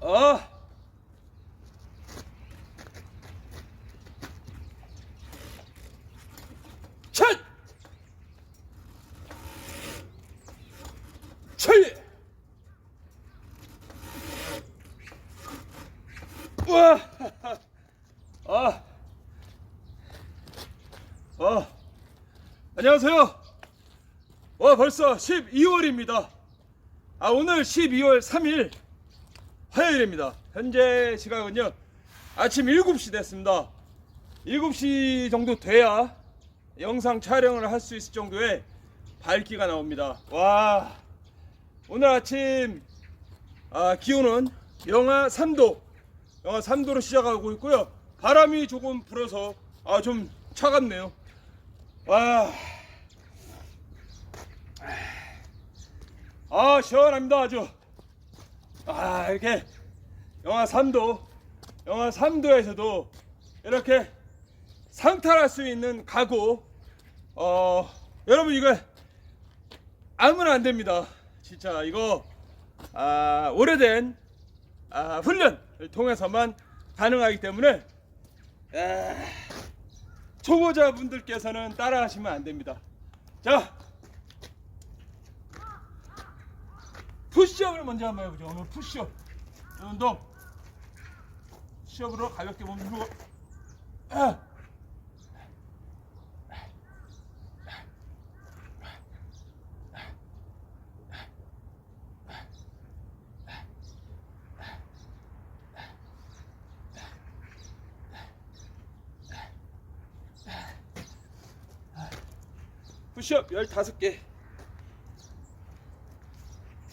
어. 첫. 철. 우와. 아. 어. 안녕하세요. 와 벌써 12월입니다. 아 오늘 12월 3일 화요일입니다. 현재 시각은요 아침 7시 됐습니다. 7시 정도 돼야 영상 촬영을 할 수 있을 정도의 밝기가 나옵니다. 와 오늘 아침 아, 기온은 영하 3도 영하 3도로 시작하고 있고요. 바람이 조금 불어서 아, 좀 차갑네요. 와. 아, 시원합니다. 아주. 아, 이렇게 영하 3도, 영하 3도에서도 이렇게 상탈할 수 있는 각오. 어, 여러분 이거 아무나 안 됩니다. 진짜 이거 아, 오래된 아, 훈련을 통해서만 가능하기 때문에 아, 초보자분들께서는 따라하시면 안 됩니다. 자, 푸시업을 먼저 한번 해보죠. 오늘 푸시업 이 운동. 푸시업으로 가볍게 몸 누르고. 아. 푸시업 15개.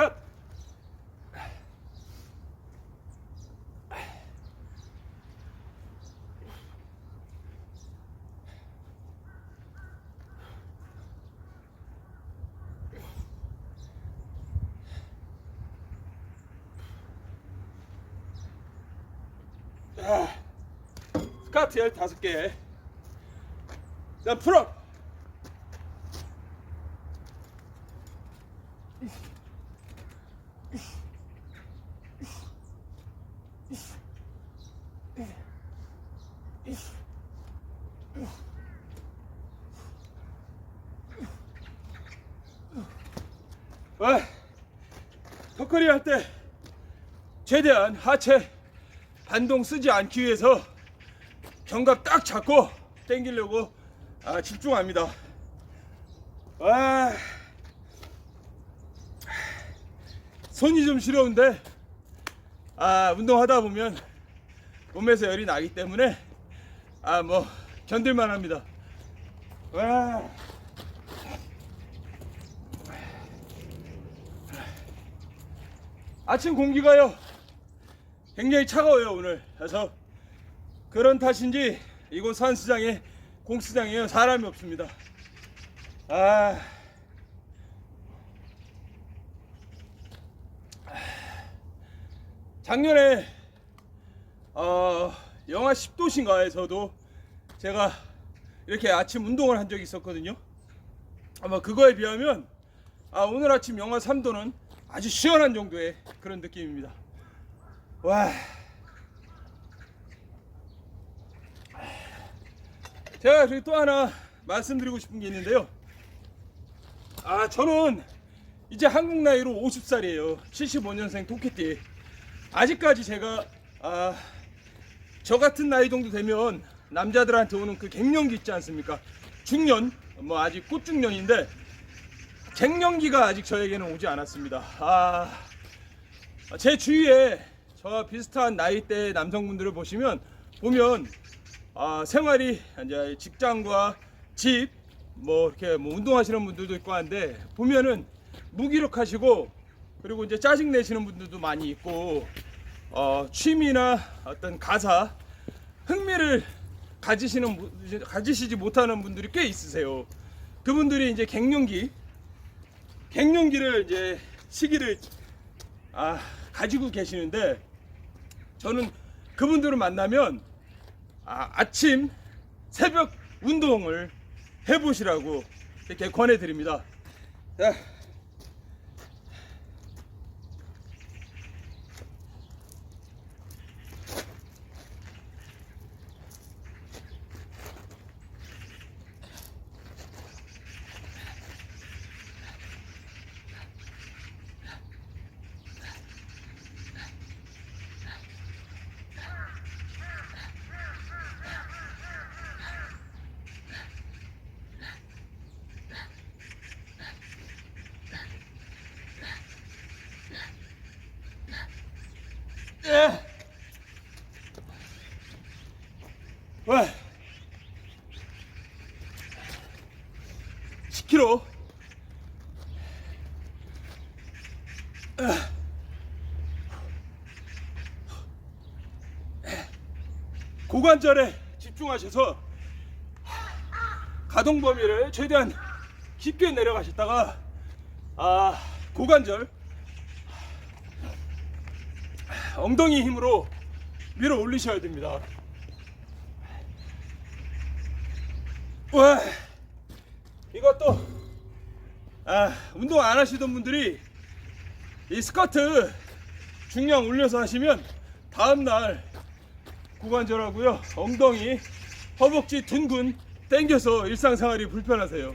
아, 스카트 15개. 그다음 풀업. 와, 턱걸이 할 때 최대한 하체 반동 쓰지 않기 위해서 견갑 딱 잡고 당기려고 아, 집중합니다. 와, 손이 좀 시려운데 아, 운동하다 보면 몸에서 열이 나기 때문에 아, 뭐 견딜만 합니다. 와. 아침 공기가요. 굉장히 차가워요 오늘. 그래서 그런 탓인지 이곳 산수장에 공수장에요. 사람이 없습니다. 아. 작년에 어 영하 10도신가에서도 제가 이렇게 아침 운동을 한 적이 있었거든요. 아마 그거에 비하면 아, 오늘 아침 영하 3도는 아주 시원한 정도의 그런 느낌입니다. 와. 제가 저기 또 하나 말씀드리고 싶은 게 있는데요. 아, 저는 이제 한국 나이로 50살이에요. 75년생 토끼띠. 아직까지 제가 아, 저 같은 나이 정도 되면 남자들한테 오는 그 갱년기 있지 않습니까? 중년, 뭐 아직 꽃중년인데 갱년기가 아직 저에게는 오지 않았습니다. 아, 제 주위에 저와 비슷한 나이대 남성분들을 보시면 보면 아, 생활이 이제 직장과 집 뭐 이렇게 뭐 운동하시는 분들도 있고 한데 보면은 무기력하시고 그리고 이제 짜증 내시는 분들도 많이 있고 어, 취미나 어떤 가사 흥미를 가지시는 분- 가지시지 못하는 분들이 꽤 있으세요. 그분들이 이제 갱년기 갱년기를 이제 시기를 아, 가지고 계시는데 저는 그분들을 만나면 아, 아침 새벽 운동을 해보시라고 이렇게 권해드립니다. 자, 예. 와. 10kg. 고관절에 집중하셔서 가동 범위를 최대한 깊게 내려가셨다가 아 고관절 엉덩이 힘으로 밀어 올리셔야 됩니다. 와 이것도? 아 운동 안 하시던 분들이 이 스쿼트 중량 올려서 하시면 다음날 고관절하고요 엉덩이 허벅지 둔근 땡겨서 일상생활이 불편하세요.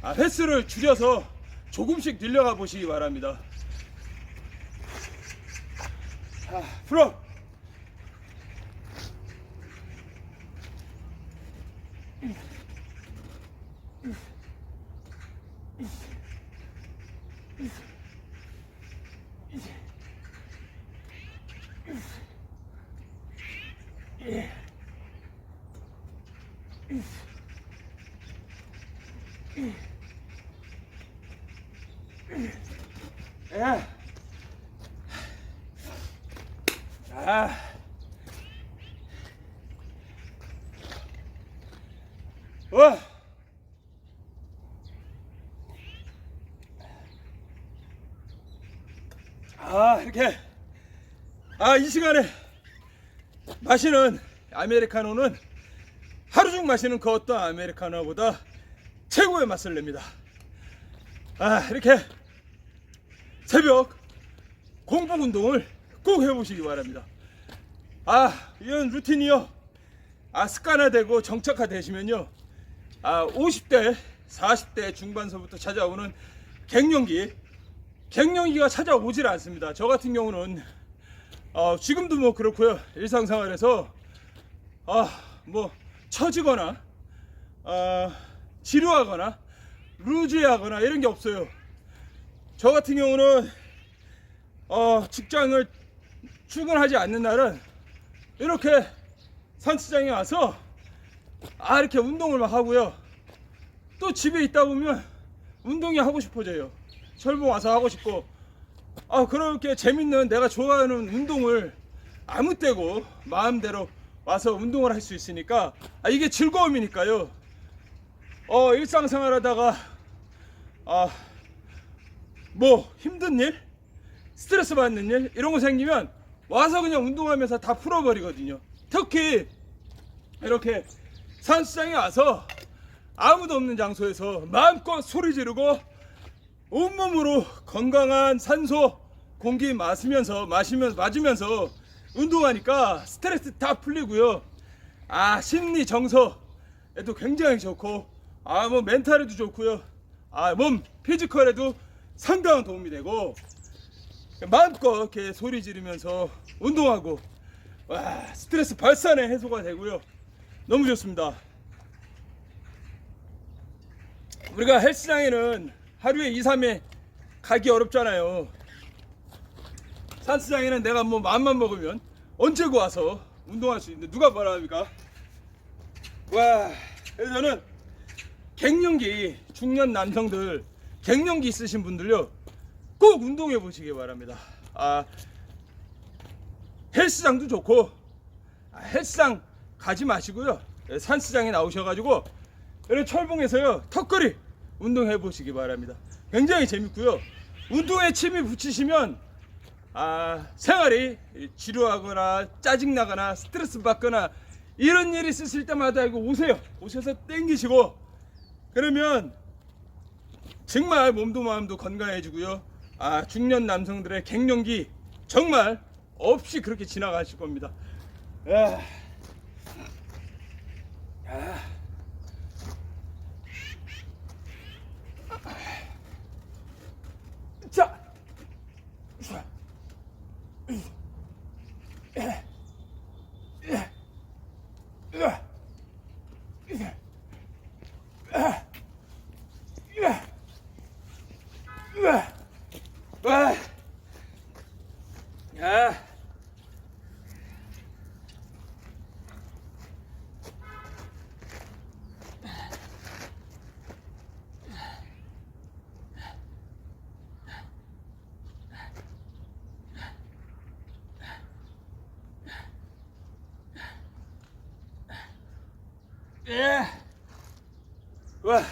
아, 횟수를 줄여서 조금씩 늘려가 보시기 바랍니다. 자 풀업 야. 아. 와. 아, 이렇게. 아, 이 시간에 마시는 아메리카노는 하루 중 마시는 그 어떤 아메리카노보다 최고의 맛을 냅니다. 아, 이렇게 새벽 공복 운동을 꼭 해보시기 바랍니다. 아, 이런 루틴이요. 아, 습관화되고 정착화되시면요. 아, 50대, 40대 중반서부터 찾아오는 갱년기, 갱년기가 찾아오질 않습니다. 저 같은 경우는 어, 지금도 뭐 그렇고요. 일상생활에서 아, 뭐 처지거나 아, 지루하거나 루즈하거나 이런 게 없어요. 저 같은 경우는 어, 직장을 출근하지 않는 날은 이렇게 산수장에 와서 아 이렇게 운동을 막 하고요. 또 집에 있다 보면 운동이 하고 싶어져요. 철봉 와서 하고 싶고 아 그렇게 재밌는 내가 좋아하는 운동을 아무 때고 마음대로 와서 운동을 할 수 있으니까 아 이게 즐거움이니까요. 어 일상생활 하다가 아 뭐 힘든 일, 스트레스 받는 일 이런 거 생기면 와서 그냥 운동하면서 다 풀어버리거든요. 특히 이렇게 산수장에 와서 아무도 없는 장소에서 마음껏 소리 지르고 온몸으로 건강한 산소 공기 마시면서 마시면서 맞으면서 운동하니까 스트레스 다 풀리고요. 아 심리 정서에도 굉장히 좋고 아 뭐 멘탈에도 좋고요. 아 몸 피지컬에도 상당한 도움이 되고 마음껏 이렇게 소리 지르면서 운동하고 와 스트레스 발산에 해소가 되고요. 너무 좋습니다. 우리가 헬스장에는 하루에 2, 3회 가기 어렵잖아요. 산수장에는 내가 뭐 마음만 먹으면 언제고 와서 운동할 수 있는데 누가 뭐라 합니까? 와, 그래서 저는 갱년기 중년 남성들 갱년기 있으신 분들요 꼭 운동해 보시기 바랍니다. 아 헬스장도 좋고 아, 헬스장 가지 마시고요 예, 산수장에 나오셔가지고 이런 철봉에서요 턱걸이 운동해 보시기 바랍니다. 굉장히 재밌고요. 운동에 침이 붙이시면 아 생활이 지루하거나 짜증 나거나 스트레스 받거나 이런 일이 있으실 때마다 이거 오세요. 오셔서 땡기시고 그러면 정말 몸도 마음도 건강해지고요. 아 중년 남성들의 갱년기 정말 없이 그렇게 지나가실 겁니다. 아. 아. 자. 와. 야. 예. 와.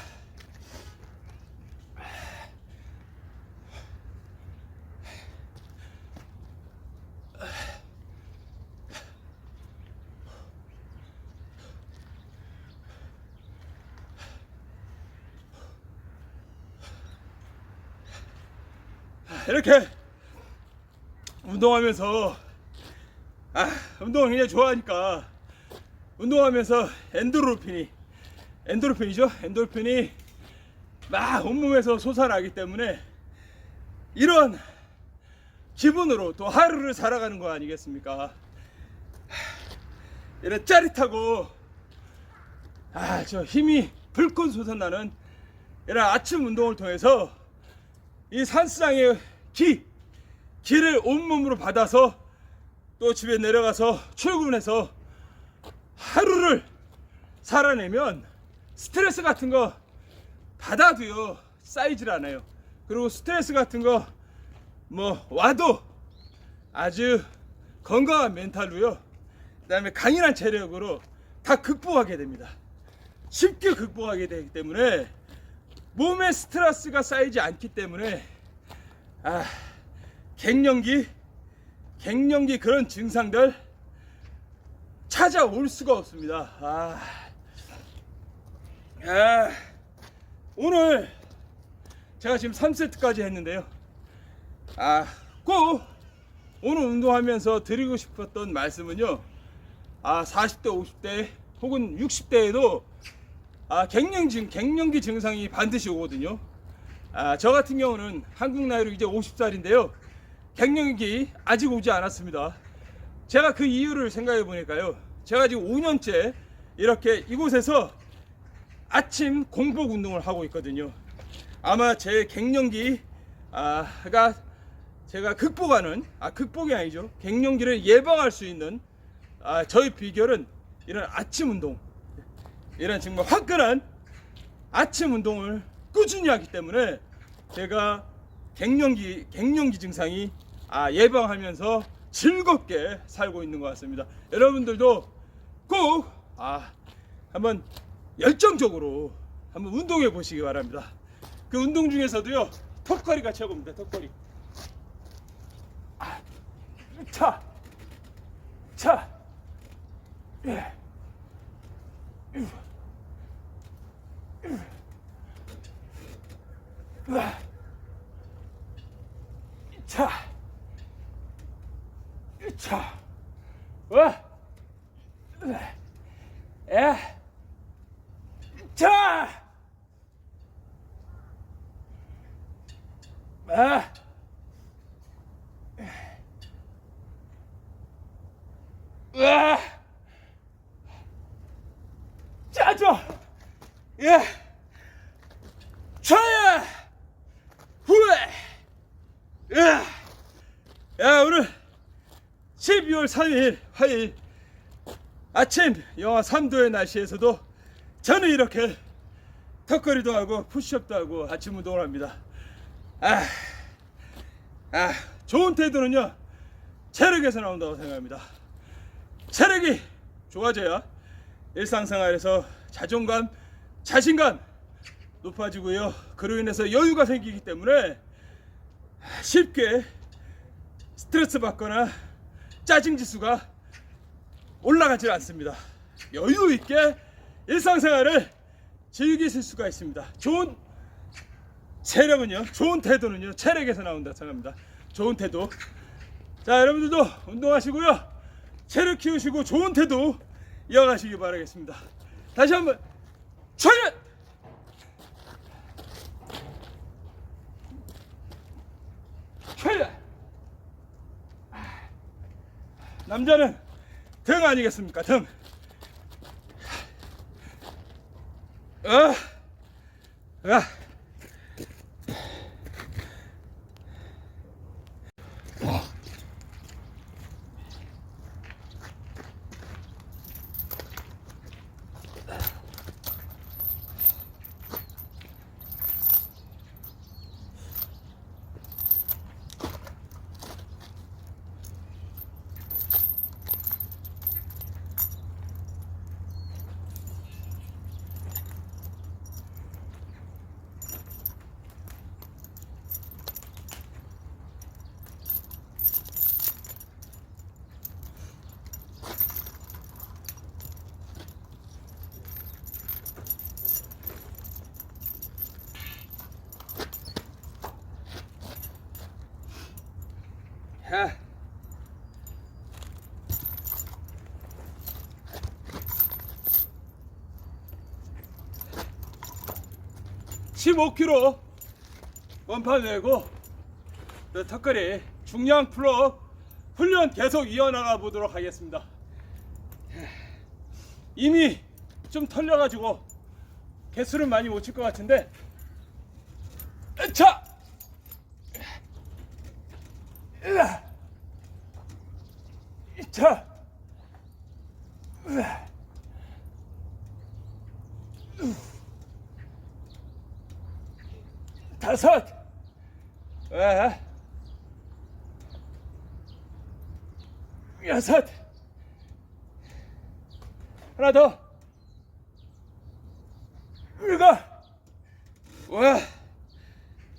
이렇게 운동하면서 아 운동을 굉장히 좋아하니까 운동하면서 엔도르핀이 엔도르핀이죠? 엔도르핀이 막 온몸에서 솟아나기 때문에 이런 기분으로 또 하루를 살아가는 거 아니겠습니까? 이런 짜릿하고 아 저 힘이 불끈 솟아나는 이런 아침 운동을 통해서 이 산수장의 기 기를 온몸으로 받아서 또 집에 내려가서 출근해서 하루를 살아내면 스트레스 같은 거 받아도요 쌓이질 않아요. 그리고 스트레스 같은 거 뭐 와도 아주 건강한 멘탈로요. 그다음에 강인한 체력으로 다 극복하게 됩니다. 쉽게 극복하게 되기 때문에 몸에 스트레스가 쌓이지 않기 때문에 아 갱년기 갱년기 그런 증상들 찾아올 수가 없습니다. 아, 아, 오늘 제가 지금 3세트까지 했는데요. 아, 꼭 오늘 운동하면서 드리고 싶었던 말씀은요. 아, 40대, 50대 혹은 60대에도 아, 갱년증, 갱년기 증상이 반드시 오거든요. 아, 저 같은 경우는 한국 나이로 이제 50살인데요. 갱년기 아직 오지 않았습니다. 제가 그 이유를 생각해 보니까요. 제가 지금 5년째 이렇게 이곳에서 아침 공복 운동을 하고 있거든요. 아마 제 갱년기 아가 제가 극복하는 아 극복이 아니죠. 갱년기를 예방할 수 있는 아 저의 비결은 이런 아침 운동. 이런 정말 화끈한 아침 운동을 꾸준히 하기 때문에 제가 갱년기 갱년기 증상이 아, 예방하면서 즐겁게 살고 있는 것 같습니다. 여러분들도 꼭 아, 한번 열정적으로 한번 운동해 보시기 바랍니다. 그 운동 중에서도요 턱걸이가 최고입니다. 턱걸이. 아, 차, 차, 예. 으아. 차, 차, 와, 에, 차, 아, 으아, 짜줘, 예, 차야, 후에. 야, 야 오늘 12월 3일 화요일 아침 영하 3도의 날씨에서도 저는 이렇게 턱걸이도 하고 푸시업도 하고 아침 운동을 합니다. 아, 아 좋은 태도는요 체력에서 나온다고 생각합니다. 체력이 좋아져야 일상생활에서 자존감, 자신감 높아지고요. 그로 인해서 여유가 생기기 때문에 쉽게 스트레스 받거나 짜증 지수가 올라가지 않습니다. 여유 있게 일상생활을 즐기실 수가 있습니다. 좋은 체력은요, 좋은 태도는요, 체력에서 나온다 생각합니다. 좋은 태도. 자, 여러분들도 운동하시고요. 체력 키우시고 좋은 태도 이어가시기 바라겠습니다. 다시 한번 차렷! 차렷! 남자는 등 아니겠습니까? 등. 아, 아. 15kg 원판 내고 그 턱걸이 중량 풀업 훈련 계속 이어나가 보도록 하겠습니다. 이미 좀 털려가지고 개수는 많이 못 칠 것 같은데. 자 자 다섯. 아, 여섯. 하나 더. 일곱. 와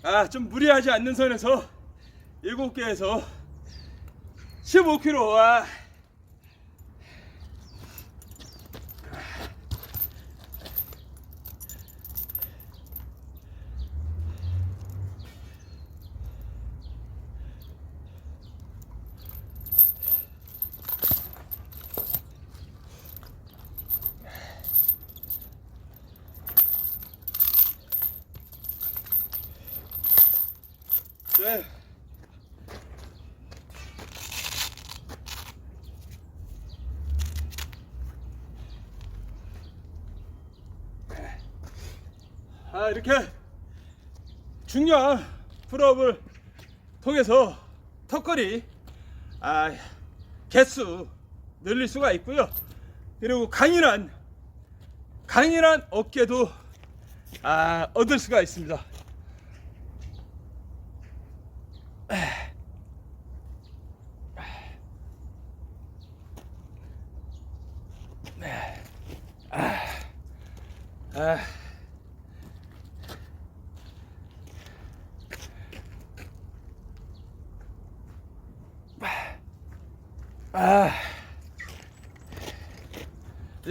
아 좀 무리하지 않는 선에서 일곱 개에서 15kg 와 네. 아 이렇게 중요한 풀업을 통해서 턱걸이 아 개수 늘릴 수가 있고요. 그리고 강인한 강인한 어깨도 아 얻을 수가 있습니다.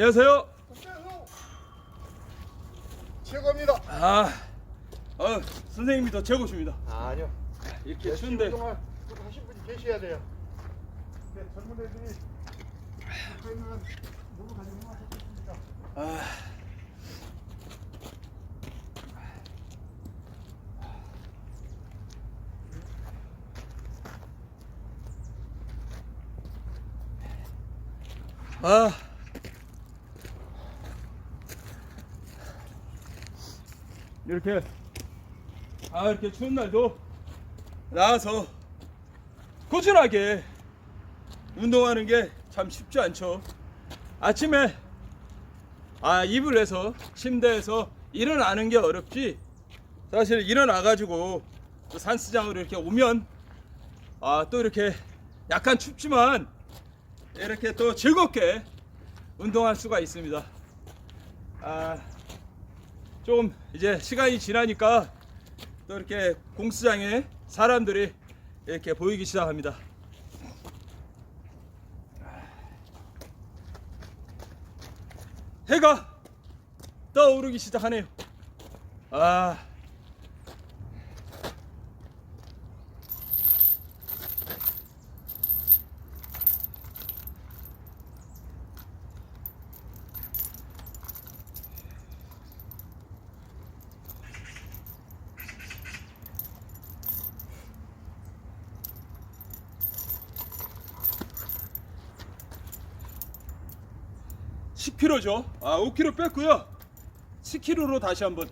안녕하세요. 최고입니다. 아, 어, 선생님이 더 최고십니다. 아 니요. 이렇게 추운데. 하신 분이 계셔야 돼요. 네, 젊은 애들이 저희는 너무 가지고 하셨습니다. 아, 아, 이렇게. 아 이렇게 추운 날도 나와서 꾸준하게 운동하는 게 참 쉽지 않죠. 아침에 아 입을 해서 침대에서 일어나는 게 어렵지. 사실 일어나 가지고 또 산수장으로 이렇게 오면 아 또 이렇게 약간 춥지만 이렇게 또 즐겁게 운동할 수가 있습니다. 아 좀 이제 시간이 지나니까 또 이렇게 공수장에 사람들이 이렇게 보이기 시작합니다 해가 떠오르기 시작하네요. 아. 십 k g 죠. 아, 5kg 뺐고요. 10kg로 다시 한번.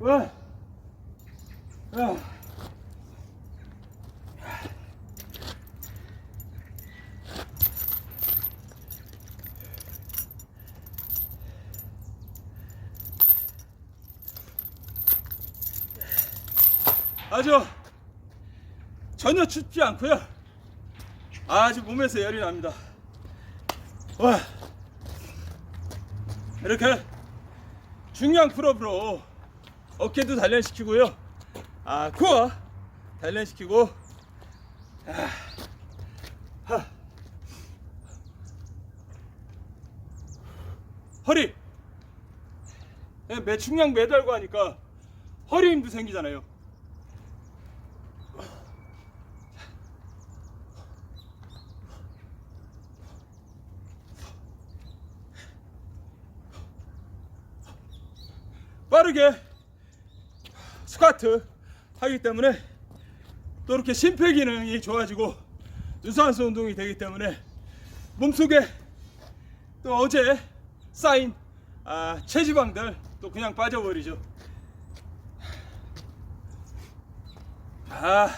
와. 아. 아주 전혀 춥지 않고요. 아주 몸에서 열이 납니다. 와 이렇게 중량 풀업으로 어깨도 단련시키고요. 아, 코어 단련시키고 아, 하. 허리 예, 매 중량 매달고 하니까 허리 힘도 생기잖아요. 빠르게 스쿼트 하기 때문에 또 이렇게 심폐 기능이 좋아지고 유산소 운동이 되기 때문에 몸속에 또 어제 쌓인 아, 체지방들 또 그냥 빠져버리죠. 아.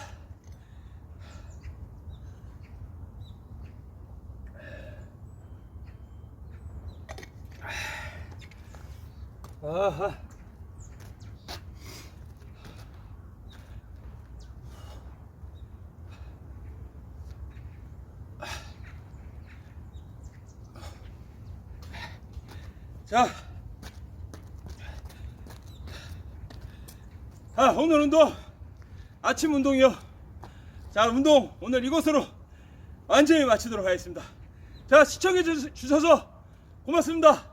아하. 자. 아, 오늘 운동 아침 운동이요. 자, 운동 오늘 이것으로 완전히 마치도록 하겠습니다. 자, 시청해 주- 주셔서 고맙습니다.